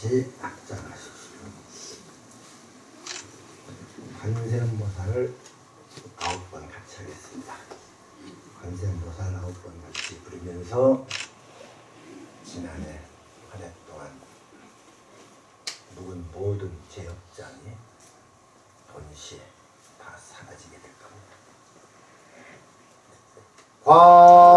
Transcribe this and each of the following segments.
같이 합장하십시오. 관세음보살을 아홉 번 같이 하겠습니다. 관세음보살 아홉 번 같이 부르면서 지난해 한 해 동안 묵은 모든 죄업장이 동시에 다 사라지게 될 겁니다. 아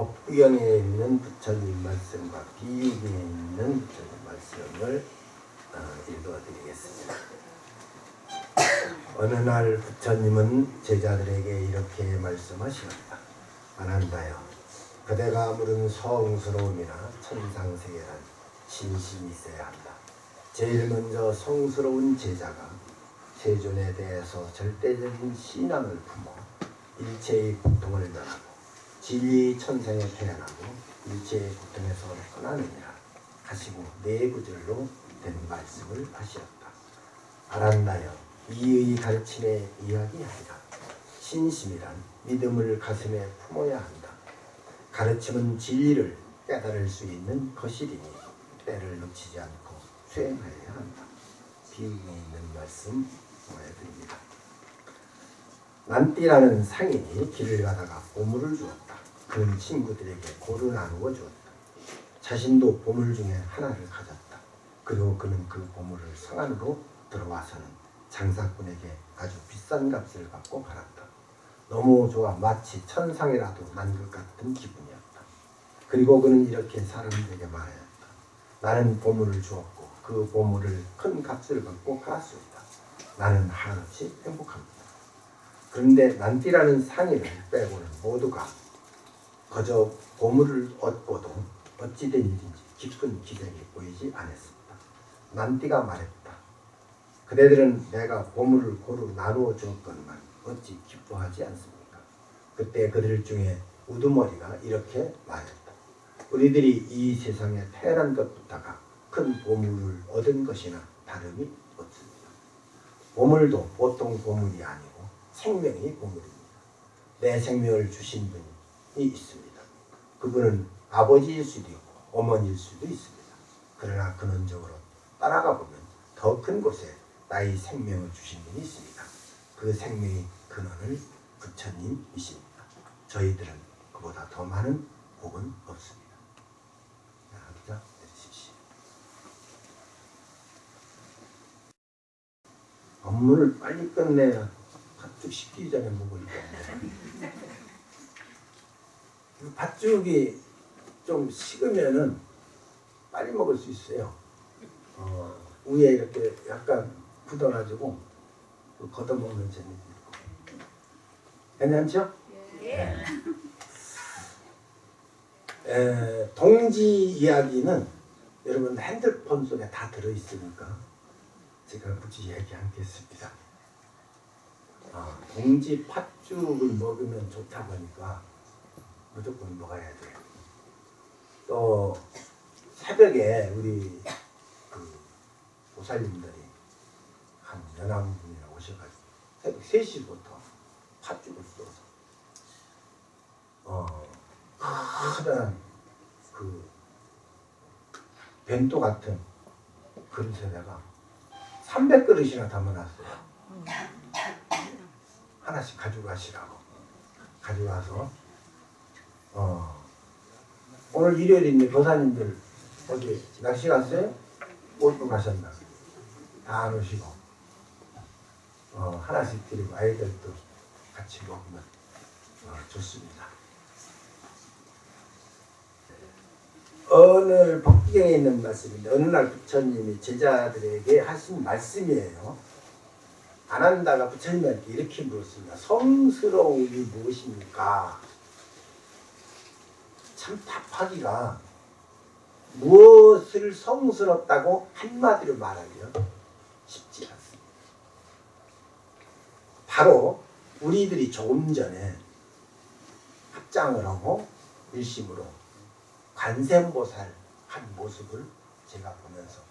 법구경에 있는 부처님 말씀과 비유경에 있는 부처님 말씀을 어, 읽어드리겠습니다. 어느 날 부처님은 제자들에게 이렇게 말씀하시었다. 안한다요. 그대가 물은 성스러움이나 천상세계란 진심이 있어야 한다. 제일 먼저 성스러운 제자가 세존에 대해서 절대적인 신앙을 품어 일체의 고통을 면하고 진리 천상에 태어나고 일체의 고통에서 떠나느니라 하시고 네 구절로 된 말씀을 하시었다. 알았나요? 이의 가르침에 이야기하리라. 신심이란 믿음을 가슴에 품어야 한다. 가르침은 진리를 깨달을 수 있는 거실이니 때를 놓치지 않고 수행하여야 한다. 비유에 있는 말씀 보여드립니다. 난띠라는 상인이 길을 가다가 보물을 주었다. 그는 친구들에게 고루 나누어 주었다. 자신도 보물 중에 하나를 가졌다. 그리고 그는 그 보물을 성 안으로 들어와서는 장사꾼에게 아주 비싼 값을 받고 팔았다. 너무 좋아 마치 천상이라도 난 것 같은 기분이었다. 그리고 그는 이렇게 사람들에게 말하였다. 나는 보물을 주었고 그 보물을 큰 값을 받고 팔았습니다. 나는 한없이 행복합니다. 그런데 난띠라는 상인을 빼고는 모두가 거저 보물을 얻고도 어찌된 일인지 깊은 기색이 보이지 않았습니다. 난띠가 말했다. 그대들은 내가 보물을 고루 나누어 주었건만 어찌 기뻐하지 않습니까? 그때 그들 중에 우두머리가 이렇게 말했다. 우리들이 이 세상에 태어난 것부터가 큰 보물을 얻은 것이나 다름이 없습니다. 보물도 보통 보물이 아니고 생명이 보물입니다. 내 생명을 주신 분이 있습니다. 그분은 아버지일 수도 있고 어머니일 수도 있습니다. 그러나 근원적으로 따라가 보면 더 큰 곳에 나의 생명을 주신 분이 있습니다. 그 생명의 근원을 부처님이십니다. 저희들은 그보다 더 많은 복은 없습니다. 자, 내리십시오. 업무를 빨리 끝내야 팥죽 식기 전에 먹을 건데. 이 팥죽이 좀 식으면은 빨리 먹을 수 있어요. 어, 위에 이렇게 약간 굳어가지고 그 걷어먹는 재미도 있고. 괜찮죠? 예. 에, 동지 이야기는 여러분 핸드폰 속에 다 들어있으니까 제가 굳이 얘기 않겠습니다. 아, 동지 팥죽을 먹으면 좋다고 하니까 무조건 먹어야 돼요. 또 새벽에 우리 그 보살님들이 한 연합 분이나 오셔가지고 새벽 3시부터 팥죽을 쏘서 어, 커다란 그 벤또 같은 그릇에다가 300그릇이나 담아놨어요. 하나씩 가져가시라고 가져가서 어, 오늘 일요일인데 거사님들 어디 낚시 갔어요? 골프 가셨나? 다 안 오시고 어, 하나씩 드리고 아이들도 같이 먹으면 어, 좋습니다. 어느 법기경에 있는 말씀인데 어느 날 부처님이 제자들에게 하신 말씀이에요. 아난다가 부처님한테 이렇게 물었습니다. 성스러움이 무엇입니까? 참 답하기가 무엇을 성스럽다고 한마디로 말하면 쉽지 않습니다. 바로 우리들이 조금 전에 합장을 하고 일심으로 관세음보살 한 모습을 제가 보면서.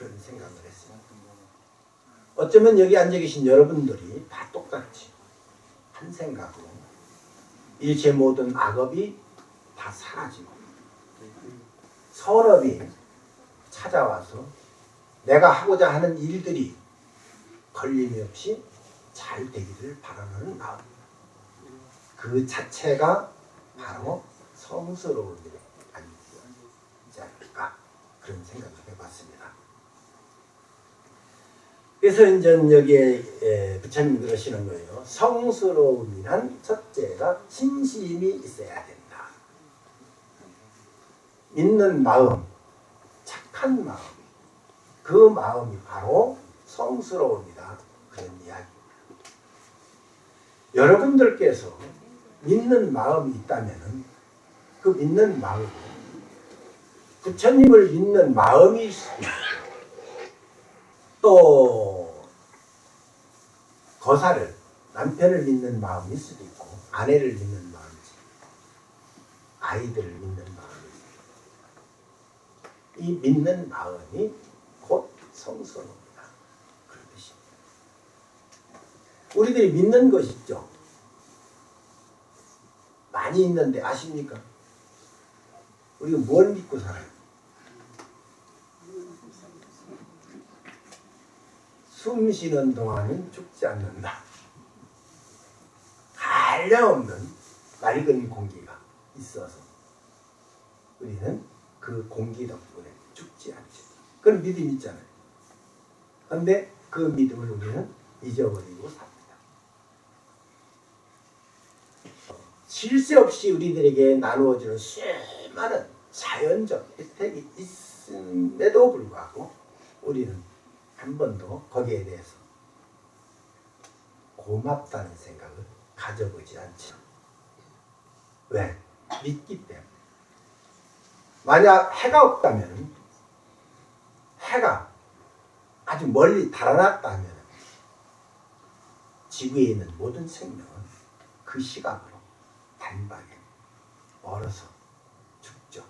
그런 생각을 했습니다. 어쩌면 여기 앉아 계신 여러분들이 다 똑같이 한 생각으로 일체 모든 악업이 다 사라지고 선업이 찾아와서 내가 하고자 하는 일들이 걸림이 없이 잘 되기를 바라는 마음. 그 자체가 바로 성스러운 일이 아니지 않을까 그런 생각을 해봤습니다. 그래서 이제 여기에 에, 부처님 그러시는 거예요. 성스러움이란 첫째가 신심이 있어야 된다. 믿는 마음, 착한 마음, 그 마음이 바로 성스러움이다. 그런 이야기입니다. 여러분들께서 믿는 마음이 있다면은 그 믿는 마음이 부처님을 믿는 마음이 있습니다. 또 거사를 남편을 믿는 마음일 수도 있고 아내를 믿는 마음이지 아이들을 믿는 마음이지 이 믿는 마음이 곧 성스러움이다 그런 뜻입니다. 우리들이 믿는 것이 있죠. 많이 있는데 아십니까? 우리가 뭘 믿고 살아요? 숨 쉬는 동안은 죽지 않는다. 한량없는 맑은 공기가 있어서 우리는 그 공기 덕분에 죽지 않죠. 그런 믿음이 있잖아요. 그런데 그 믿음을 우리는 잊어버리고 삽니다. 쉴새 없이 우리들에게 나누어지는 수많은 자연적 혜택이 있음에도 불구하고 우리는 한 번도 거기에 대해서 고맙다는 생각을 가져보지 않죠. 왜? 믿기 때문에. 만약 해가 없다면, 해가 아주 멀리 달아났다면, 지구에 있는 모든 생명은 그 시각으로 단박에 얼어서 죽죠.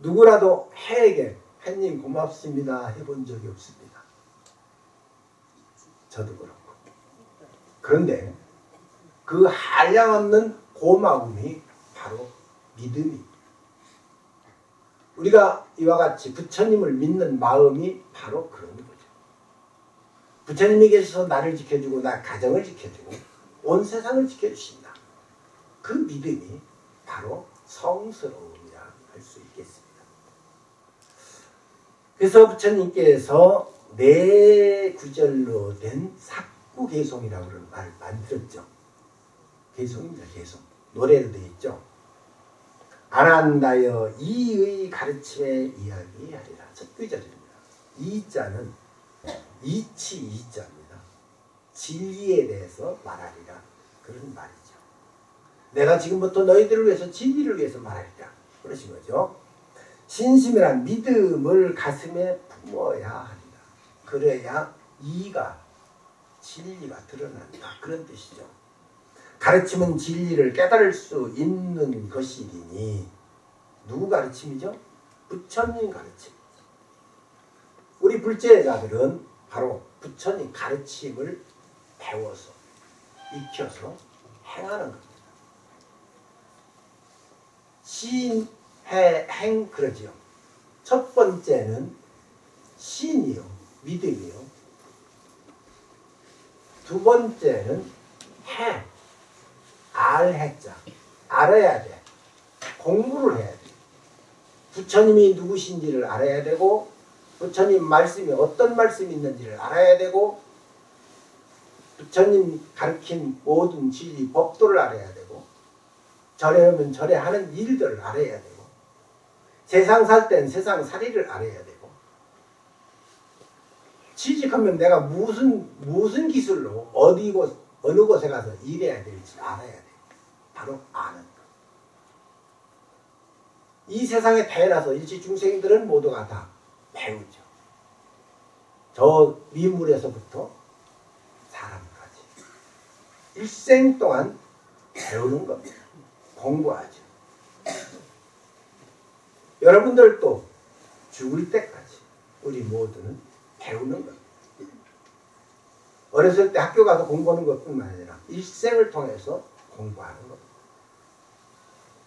누구라도 해에게 햇님 고맙습니다 해본 적이 없습니다. 저도 그렇고. 그런데 그 한량없는 고마움이 바로 믿음이. 우리가 이와 같이 부처님을 믿는 마음이 바로 그런 거죠. 부처님이 계셔서 나를 지켜주고 나 가정을 지켜주고 온 세상을 지켜주신다. 그 믿음이 바로 성스러움이라 할 수 있겠습니다. 그래서 부처님께서 네 구절로 된 삭구 개송이라고 말 만들었죠. 개송입니다. 개송. 노래로 되어 있죠. 안 한다여 이의 가르침에 이야기하리라. 첫 구절입니다. 이자는 이치 이자입니다. 진리에 대해서 말하리라. 그런 말이죠. 내가 지금부터 너희들을 위해서 진리를 위해서 말하리라. 그러신 거죠. 신심이란 믿음을 가슴에 품어야 하리라. 그래야 이가 진리가 드러난다. 그런 뜻이죠. 가르침은 진리를 깨달을 수 있는 것이니 누구 가르침이죠? 부처님 가르침. 우리 불제자들은 바로 부처님 가르침을 배워서 익혀서 행하는 겁니다. 신, 해, 행 그러지요. 첫 번째는 신이요, 믿음이요. 두 번째는 해, 알 해자, 알아야 돼. 공부를 해야 돼. 부처님이 누구신지를 알아야 되고, 부처님 말씀이 어떤 말씀이 있는지를 알아야 되고, 부처님 가르친 모든 진리, 법도를 알아야 되고, 절에 오면 절에 하는 일들을 알아야 되고, 세상 살 땐 세상 살이를 알아야 되고, 취직하면 내가 무슨, 무슨 기술로 어디 곳, 어느 곳에 가서 일해야 될지 알아야 돼. 바로 아는 것. 이 세상에 태어나서 일시 중생들은 모두가 다 배우죠. 저 미물에서부터 사람까지. 일생 동안 배우는 겁니다. 공부하죠. 여러분들도 죽을 때까지 우리 모두는 배우는 겁니다. 어렸을 때 학교 가서 공부하는 것뿐만 아니라 일생을 통해서 공부하는 겁니다.